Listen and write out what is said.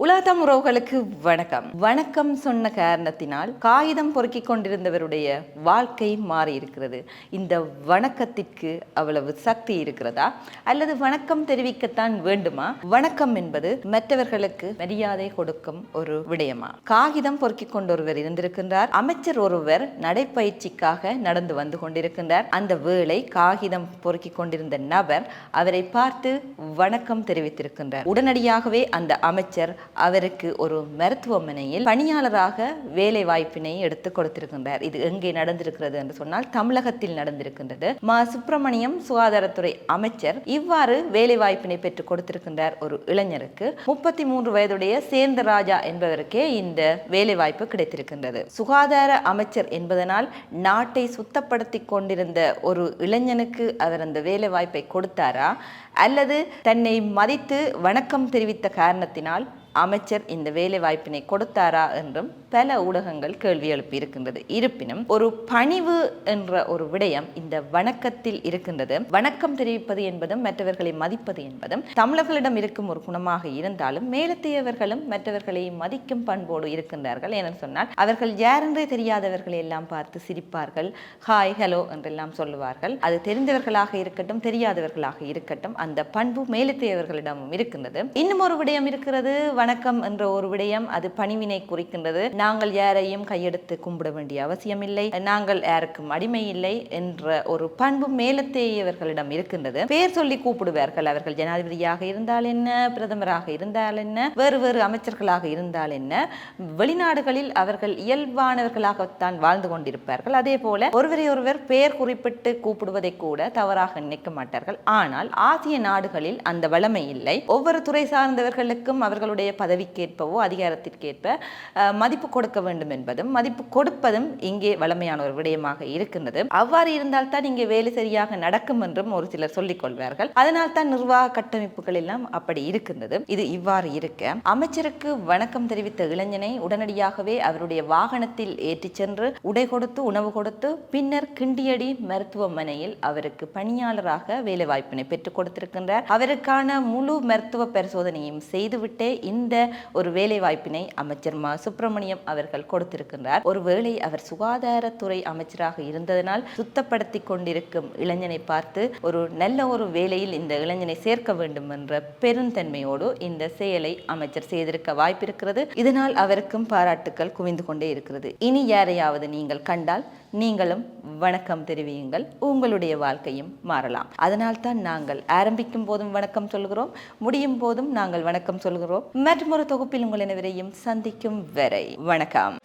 உலகத்தம் உறவுகளுக்கு வணக்கம். வணக்கம் சொன்ன காரணத்தினால் காகிதம் பொறுக்கிக் கொண்டிருந்தவருடைய வாழ்க்கை மாறி இருக்கிறது. இந்த வணக்கத்திற்கு அவ்வளவு சக்தி இருக்கிறதா? அல்லது வணக்கம் தெரிவிக்கத்தான் வேண்டுமா? வணக்கம் என்பது மற்றவர்களுக்கு மரியாதை கொடுக்கும் ஒரு விடயமா? காகிதம் பொறுக்கிக் கொண்டொருவர் இருந்திருக்கின்றார். அமைச்சர் ஒருவர் நடைப்பயிற்சிக்காக நடந்து வந்து கொண்டிருக்கின்றார். அந்த வேளை காகிதம் பொறுக்கிக் கொண்டிருந்த நபர் அவரை பார்த்து வணக்கம் தெரிவித்திருக்கின்றார். உடனடியாகவே அந்த அமைச்சர் அவருக்கு ஒரு மருத்துவமனையில் பணியாளராக வேலை வாய்ப்பினை எடுத்து கொடுத்திருக்கின்றார். இது எங்கே நடந்திருக்கிறது என்று சொன்னால் தமிழகத்தில் நடந்திருக்கின்றது. மா. சுப்பிரமணியம் சுகாதாரத்துறை அமைச்சர் இவ்வாறு வேலை வாய்ப்பினை பெற்று கொடுத்திருக்கின்றார் ஒரு இளைஞருக்கு. முப்பத்தி மூன்று வயதுடைய சேந்தராஜா என்பவருக்கே இந்த வேலை வாய்ப்பு கிடைத்திருக்கின்றது. சுகாதார அமைச்சர் என்பதனால் நாட்டை சுத்தப்படுத்தி கொண்டிருந்த ஒரு இளைஞனுக்கு அவர் அந்த வேலை வாய்ப்பை கொடுத்தாரா? அல்லது தன்னை மதித்து வணக்கம் தெரிவித்த காரணத்தினால் அமைச்சர் இந்த வேலை வாய்ப்பினை கொடுத்தாரா என்றும் பல ஊடகங்கள் கேள்வி எழுப்பியிருக்கின்றது. இருப்பினும் ஒரு பணிவு என்ற ஒரு விடயம் இந்த வணக்கத்தில் இருக்கின்றது. வணக்கம் தெரிவிப்பது என்பதும் மற்றவர்களை மதிப்பது என்பதும் தமிழர்களிடம் இருக்கும் ஒரு குணமாக இருந்தாலும் மேலத்தையவர்களும் மற்றவர்களை மதிக்கும் பண்போடு இருக்கின்றார்கள் என சொன்னால் அவர்கள் யாரென்றே தெரியாதவர்களை எல்லாம் பார்த்து சிரிப்பார்கள். ஹாய் ஹலோ என்றெல்லாம் சொல்லுவார்கள். அது தெரிந்தவர்களாக இருக்கட்டும் தெரியாதவர்களாக இருக்கட்டும் அந்த பண்பு மேலத்தையவர்களிடமும் இருக்கின்றது. இன்னும் ஒரு விடயம் இருக்கிறது. வணக்கம் என்ற ஒரு விடயம் அது பணிவினை குறிக்கின்றது. நாங்கள் யாரையும் கையெடுத்து கும்பிட வேண்டிய அவசியமில்லை. நாங்கள் யாருக்கும் அடிமை இல்லை என்ற ஒரு பண்பு மேலத்தேயவர்களிடம் இருக்கின்றது. பேர் சொல்லி கூப்பிடுவார்கள். அவர்கள் ஜனாதிபதியாக இருந்தால் என்ன? பிரதமராக இருந்தால் என்ன? வேறு வேறு அமைச்சர்களாக இருந்தால் என்ன? வெளிநாடுகளில் அவர்கள் இயல்பானவர்களாகத்தான் வாழ்ந்து கொண்டிருப்பார்கள். அதே போல ஒருவரை ஒருவர் பெயர் குறிப்பிட்டு கூப்பிடுவதை கூட தவறாக நினைக்க மாட்டார்கள். ஆனால் ஆசிய நாடுகளில் அந்த வளமை இல்லை. ஒவ்வொரு துறை சார்ந்தவர்களுக்கும் அவர்களுடைய பதவிக்கேற்பவோ அதிகாரத்திற்கேற்ப மதிப்பு கொடுக்க வேண்டும் என்பதும் மதிப்பு கொடுப்பதும் இங்கே வளமையான ஒரு விடயமாக இருக்கின்றது. அவ்வாறு இருந்தால் தான் இங்கே வேலை சரியாக நடக்கும் என்றும் ஒரு சிலர் சொல்லிக் கொள்வார்கள். அதனால் தான் நிர்வாக கட்டமைப்புகள் எல்லாம் அப்படி இருக்கின்றது. இது இவ்வாறு இருக்க அமைச்சருக்கு வணக்கம் தெரிவித்த இளைஞனை உடனடியாகவே அவருடைய வாகனத்தில் ஏற்றிச் சென்று உடை கொடுத்து உணவு கொடுத்து பின்னர் கிண்டியடி மருத்துவமனையில் அவருக்கு பணியாளராக வேலை வாய்ப்பினை பெற்றுக் கொடுத்திருக்கின்றார். அவருக்கான முழு மருத்துவ பரிசோதனையும் செய்துவிட்டே இந்த ஒரு வேலை வாய்ப்பினை அமைச்சர் மா. சுப்பிரமணியம் அவர்கள் கொடுத்திருக்கின்றார். ஒருவேளை அவர் சுகாதாரத்துறை அமைச்சராக இருந்ததனால் சுத்தப்படுத்தி கொண்டிருக்கும் இளைஞனை பார்த்து ஒரு நல்ல ஒரு வேலையில் இந்த இளைஞனை சேர்க்க வேண்டும் என்ற பெருந்தன்மையோடு இந்த செயலை அமைச்சர் செய்திருக்க வாய்ப்பிருக்கிறது. இதனால் அவருக்கும் பாராட்டுக்கள் குவிந்து கொண்டே இருக்கிறது. இனி யாரையாவது நீங்கள் கண்டால் நீங்களும் வணக்கம் தெரிவியுங்கள். உங்களுடைய வாழ்க்கையும் மாறலாம். அதனால்தான் நாங்கள் ஆரம்பிக்கும் போதும் வணக்கம் சொல்கிறோம். முடியும் போதும் நாங்கள் வணக்கம் சொல்கிறோம். மற்றொரு தொகுப்பில் உங்கள் அனைவரையும் சந்திக்கும் வரை வணக்கம்.